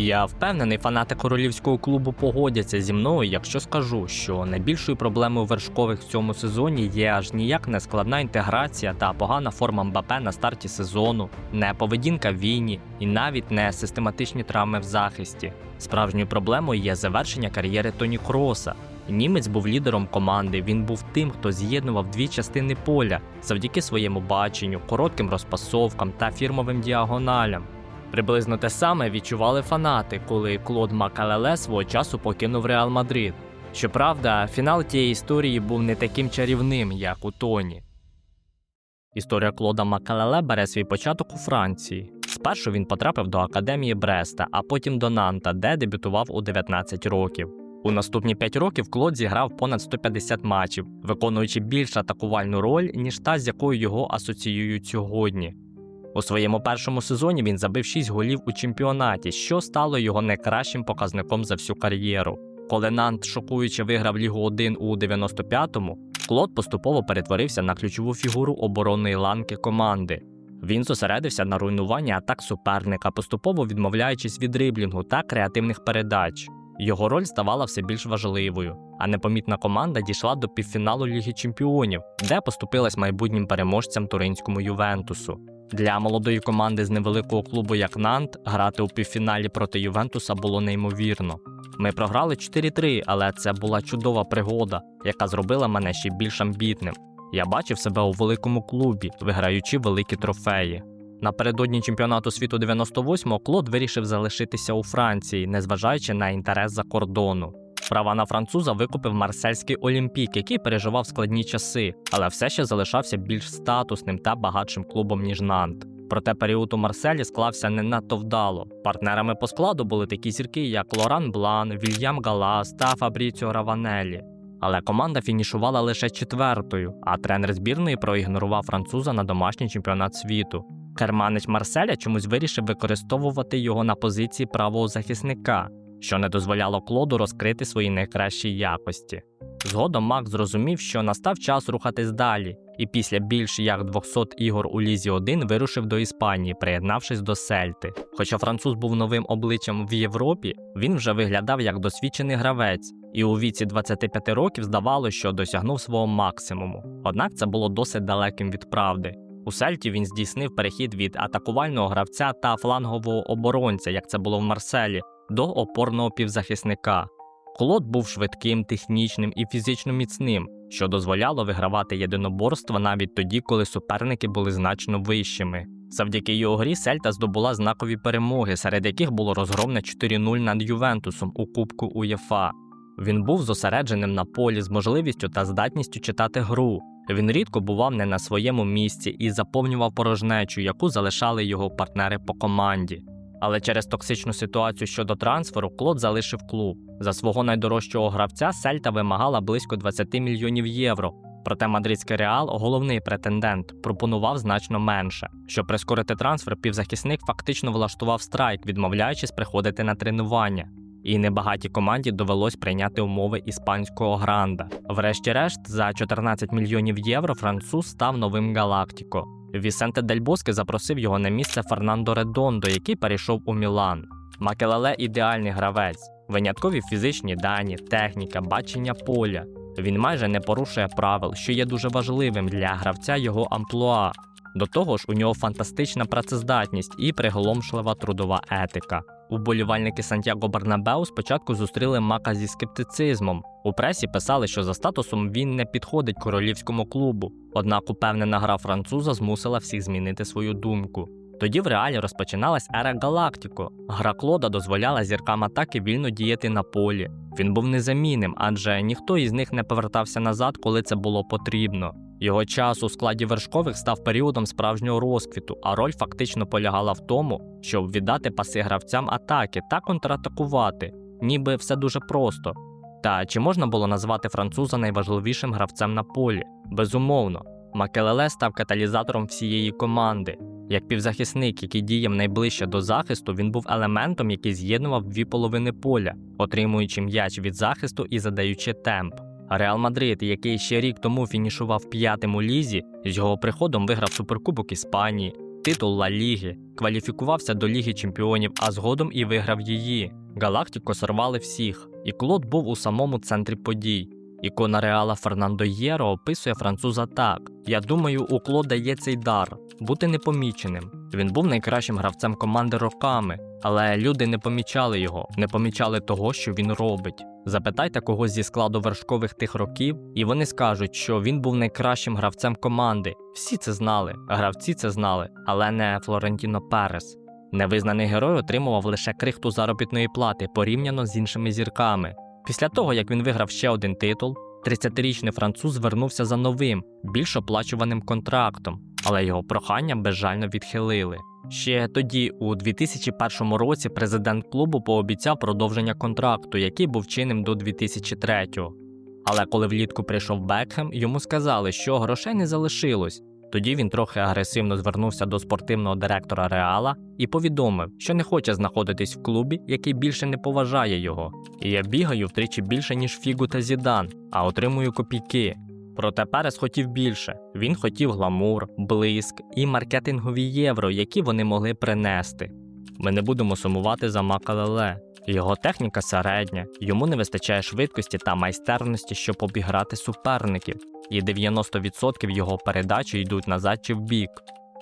Я впевнений, фанати королівського клубу погодяться зі мною, якщо скажу, що найбільшою проблемою вершкових в цьому сезоні є аж ніяк не складна інтеграція та погана форма Мбапе на старті сезону, не поведінка в війні і навіть не систематичні травми в захисті. Справжньою проблемою є завершення кар'єри Тоні Кроса. Німець був лідером команди. Він був тим, хто з'єднував дві частини поля завдяки своєму баченню, коротким розпасовкам та фірмовим діагоналям. Приблизно те саме відчували фанати, коли Клод Макалеле свого часу покинув Реал Мадрид. Щоправда, фінал тієї історії був не таким чарівним, як у Тоні. Історія Клода Макалеле бере свій початок у Франції. Спершу він потрапив до академії Бреста, а потім до Нанта, де дебютував у 19 років. У наступні 5 років Клод зіграв понад 150 матчів, виконуючи більш атакувальну роль, ніж та, з якою його асоціюють сьогодні. У своєму першому сезоні він забив 6 голів у чемпіонаті, що стало його найкращим показником за всю кар'єру. Коли Нант шокуюче виграв Лігу 1 у 95-му, Клод поступово перетворився на ключову фігуру оборонної ланки команди. Він зосередився на руйнуванні атак суперника, поступово відмовляючись від дриблінгу та креативних передач. Його роль ставала все більш важливою, а непомітна команда дійшла до півфіналу Ліги Чемпіонів, де поступилась майбутнім переможцям туринському Ювентусу. Для молодої команди з невеликого клубу як Нант грати у півфіналі проти Ювентуса було неймовірно. Ми програли 4-3, але це була чудова пригода, яка зробила мене ще більш амбітним. Я бачив себе у великому клубі, виграючи великі трофеї. Напередодні чемпіонату світу 98-го Клод вирішив залишитися у Франції, незважаючи на інтерес за кордону. Права на француза викупив Марсельський Олімпік, який переживав складні часи, але все ще залишався більш статусним та багатшим клубом, ніж Нант. Проте період у Марселі склався не надто вдало. Партнерами по складу були такі зірки, як Лоран Блан, Вільям Галас та Фабріціо Раванелі. Але команда фінішувала лише четвертою, а тренер збірної проігнорував француза на домашній чемпіонат світу. Керманич Марселя чомусь вирішив використовувати його на позиції правого захисника, що не дозволяло Клоду розкрити свої найкращі якості. Згодом Мак зрозумів, що настав час рухатись далі, і після більш як 200 ігор у Лізі 1 вирушив до Іспанії, приєднавшись до Сельти. Хоча француз був новим обличчям в Європі, він вже виглядав як досвідчений гравець, і у віці 25 років здавалося, що досягнув свого максимуму. Однак це було досить далеким від правди. У Сельті він здійснив перехід від атакувального гравця та флангового оборонця, як це було в Марселі, до опорного півзахисника. Клод був швидким, технічним і фізично міцним, що дозволяло вигравати єдиноборства навіть тоді, коли суперники були значно вищими. Завдяки його грі Сельта здобула знакові перемоги, серед яких було розгромне 4-0 над Ювентусом у Кубку УЄФА. Він був зосередженим на полі з можливістю та здатністю читати гру. Він рідко бував не на своєму місці і заповнював порожнечу, яку залишали його партнери по команді. Але через токсичну ситуацію щодо трансферу Клод залишив клуб. За свого найдорожчого гравця Сельта вимагала близько 20 мільйонів євро. Проте мадридський реал, головний претендент, пропонував значно менше. Щоб прискорити трансфер, півзахисник фактично влаштував страйк, відмовляючись приходити на тренування. І небагатій команді довелось прийняти умови іспанського гранда. Врешті-решт, за 14 мільйонів євро француз став новим Галактіко. Вісенте Дель Боске запросив його на місце Фернандо Редондо, який перейшов у Мілан. Макелеле ідеальний гравець, виняткові фізичні дані, техніка, бачення поля. Він майже не порушує правил, що є дуже важливим для гравця його амплуа. До того ж, у нього фантастична працездатність і приголомшлива трудова етика. Уболівальники Сантьяго Барнабеу спочатку зустріли Мака зі скептицизмом. У пресі писали, що за статусом він не підходить королівському клубу. Однак упевнена гра француза змусила всіх змінити свою думку. Тоді в реалі розпочиналась ера Галактико. Гра Клода дозволяла зіркам атаки вільно діяти на полі. Він був незамінним, адже ніхто із них не повертався назад, коли це було потрібно. Його час у складі вершкових став періодом справжнього розквіту, а роль фактично полягала в тому, щоб віддати паси гравцям атаки та контратакувати, ніби все дуже просто. Та чи можна було назвати француза найважливішим гравцем на полі? Безумовно, Макелеле став каталізатором всієї команди. Як півзахисник, який діяв найближче до захисту, він був елементом, який з'єднував дві половини поля, отримуючи м'яч від захисту і задаючи темп. Реал Мадрид, який ще рік тому фінішував п'ятим у лізі, з його приходом виграв суперкубок Іспанії, титул Ла Ліги, кваліфікувався до Ліги Чемпіонів, а згодом і виграв її. Галактико сорвали всіх, і Клод був у самому центрі подій. Ікона Реала Фернандо Єро описує француза так: Я думаю, у Клода є цей дар бути непоміченим. Він був найкращим гравцем команди роками, але люди не помічали його, не помічали того, що він робить. Запитайте когось зі складу вершкових тих років, і вони скажуть, що він був найкращим гравцем команди. Всі це знали, гравці це знали, але не Флорентіно Перес. Невизнаний герой отримував лише крихту заробітної плати порівняно з іншими зірками. Після того, як він виграв ще один титул, 30-річний француз звернувся за новим, більш оплачуваним контрактом, але його прохання безжально відхилили. Ще тоді, у 2001 році, президент клубу пообіцяв продовження контракту, який був чинним до 2003-го. Але коли влітку прийшов Бекхем, йому сказали, що грошей не залишилось. Тоді він трохи агресивно звернувся до спортивного директора Реала і повідомив, що не хоче знаходитись в клубі, який більше не поважає його. І я бігаю втричі більше, ніж Фігу та Зідан, а отримую копійки. Проте Перес хотів більше. Він хотів гламур, блиск і маркетингові євро, які вони могли принести. Ми не будемо сумувати за Макалеле. Його техніка середня, йому не вистачає швидкості та майстерності, щоб обіграти суперників, і 90% його передачі йдуть назад чи вбік.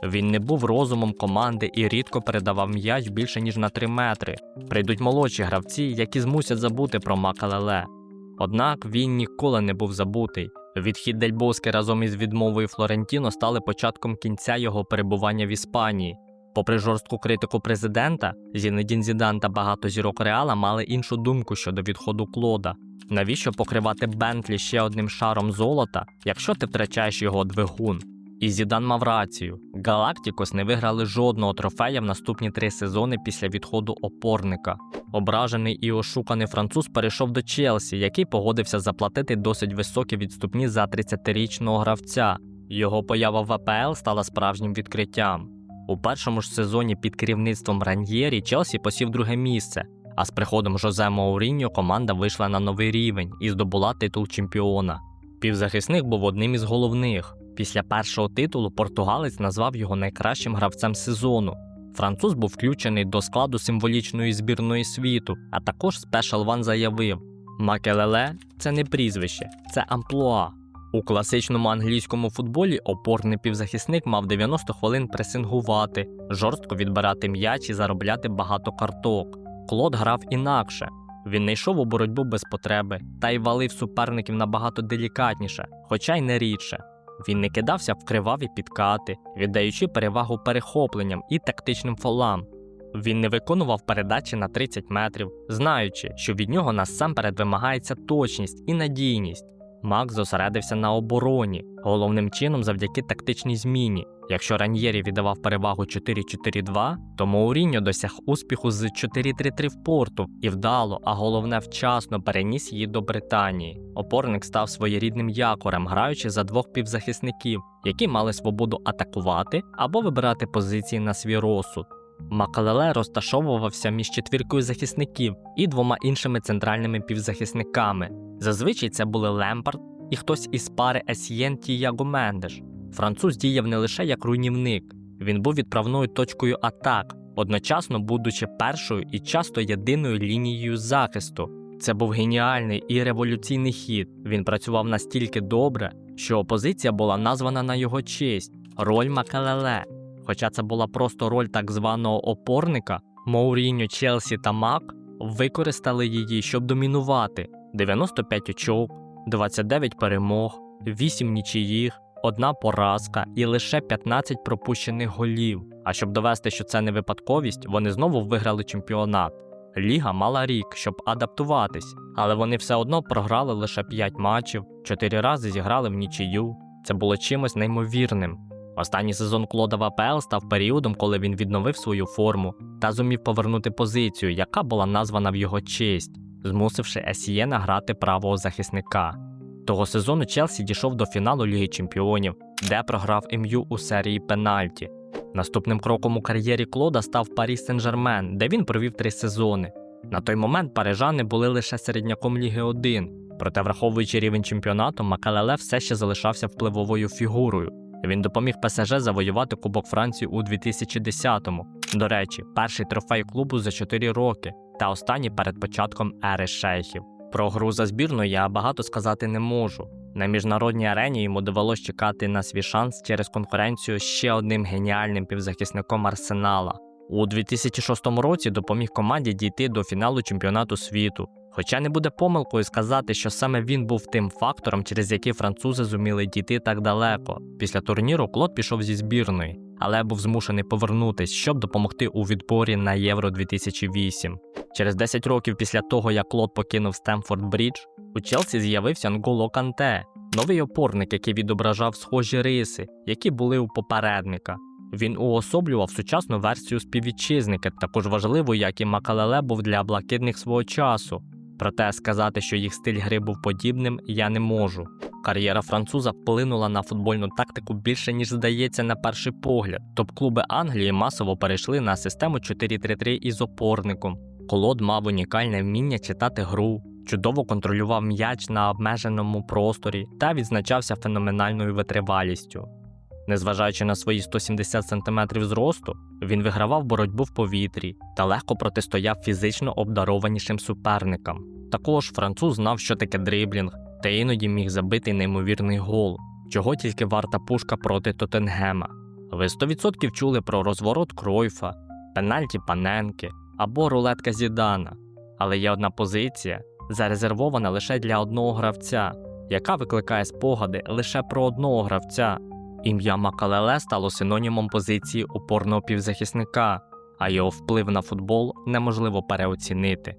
Він не був розумом команди і рідко передавав м'яч більше ніж на 3 метри. Прийдуть молодші гравці, які змусять забути про Макалеле. Однак він ніколи не був забутий. Відхід Дель Боске разом із відмовою Флорентіно стали початком кінця його перебування в Іспанії. Попри жорстку критику президента, Зінедін Зідан та багато зірок Реала мали іншу думку щодо відходу Клода. Навіщо покривати Бентлі ще одним шаром золота, якщо ти втрачаєш його двигун? І Зідан мав рацію. Галактикос не виграли жодного трофея в наступні три сезони після відходу опорника. Ображений і ошуканий француз перейшов до Челсі, який погодився заплатити досить високі відступні за 30-річного гравця. Його поява в АПЛ стала справжнім відкриттям. У першому ж сезоні під керівництвом Раньєрі Челсі посів друге місце, а з приходом Жозе Мауріньо команда вийшла на новий рівень і здобула титул чемпіона. Півзахисник був одним із головних. Після першого титулу португалець назвав його найкращим гравцем сезону. Француз був включений до складу символічної збірної світу, а також Спешал Ван заявив: Макелеле це не прізвище, це амплуа. У класичному англійському футболі опорний півзахисник мав 90 хвилин пресингувати, жорстко відбирати м'яч і заробляти багато карток. Клод грав інакше. Він не йшов у боротьбу без потреби та й валив суперників набагато делікатніше, хоча й не рідше. Він не кидався в криваві підкати, віддаючи перевагу перехопленням і тактичним фолам. Він не виконував передачі на 30 метрів, знаючи, що від нього насамперед вимагається точність і надійність. Мак зосередився на обороні, головним чином завдяки тактичній зміні. Якщо Раньєрі віддавав перевагу 4-4-2, то Мауріньо досяг успіху з 4-3-3 в порту і вдало, а головне вчасно переніс її до Британії. Опорник став своєрідним якорем, граючи за двох півзахисників, які мали свободу атакувати або вибирати позиції на свій розсуд. Макалеле розташовувався між четвіркою захисників і двома іншими центральними півзахисниками. Зазвичай це були Лемпард і хтось із пари Есьєн Тіяго Мендеш. Француз діяв не лише як руйнівник, він був відправною точкою атак, одночасно будучи першою і часто єдиною лінією захисту. Це був геніальний і революційний хід. Він працював настільки добре, що опозиція була названа на його честь роль Макалеле. Хоча це була просто роль так званого опорника, Моуріньо, Челсі та Мак використали її, щоб домінувати: 95 очок, 29 перемог, 8 нічиїх, одна поразка і лише 15 пропущених голів. А щоб довести, що це не випадковість, вони знову виграли чемпіонат. Ліга мала рік, щоб адаптуватись, але вони все одно програли лише 5 матчів, 4 рази зіграли в нічию. Це було чимось неймовірним. Останній сезон Клода в АПЛ став періодом, коли він відновив свою форму та зумів повернути позицію, яка була названа в його честь, змусивши Есієна грати правого захисника. Того сезону Челсі дійшов до фіналу Ліги Чемпіонів, де програв МЮ у серії пенальті. Наступним кроком у кар'єрі Клода став Парі Сен-Жермен, де він провів три сезони. На той момент парижани були лише середняком Ліги 1, проте, враховуючи рівень чемпіонату, Макалеле все ще залишався впливовою фігурою. Він допоміг ПСЖ завоювати Кубок Франції у 2010-му. До речі, перший трофей клубу за 4 роки та останній перед початком ери шейхів. Про гру за збірну я багато сказати не можу. На міжнародній арені йому довелось чекати на свій шанс через конкуренцію ще одним геніальним півзахисником Арсенала. У 2006 році допоміг команді дійти до фіналу чемпіонату світу. Хоча не буде помилкою сказати, що саме він був тим фактором, через який французи зуміли дійти так далеко. Після турніру Клод пішов зі збірної, але був змушений повернутись, щоб допомогти у відборі на Євро 2008. Через 10 років після того, як Клод покинув Стемфорд Брідж, у Челсі з'явився Нголо Канте, новий опорник, який відображав схожі риси, які були у попередника. Він уособлював сучасну версію співвітчизника, також важливу, як і Макалеле був для блакитних свого часу. Проте сказати, що їх стиль гри був подібним, я не можу. Кар'єра француза вплинула на футбольну тактику більше, ніж здається на перший погляд. Топ-клуби Англії масово перейшли на систему 4-3-3 із опорником. Колод мав унікальне вміння читати гру, чудово контролював м'яч на обмеженому просторі та відзначався феноменальною витривалістю. Незважаючи на свої 170 см зросту, він вигравав боротьбу в повітрі та легко протистояв фізично обдарованішим суперникам. Також француз знав, що таке дриблінг, та іноді міг забити неймовірний гол, чого тільки варта пушка проти Тоттенгема. Ви 100% чули про розворот Кройфа, пенальті Паненки або рулетка Зідана. Але є одна позиція, зарезервована лише для одного гравця, яка викликає спогади лише про одного гравця. Ім'я Макалеле стало синонімом позиції опорного півзахисника, а його вплив на футбол неможливо переоцінити.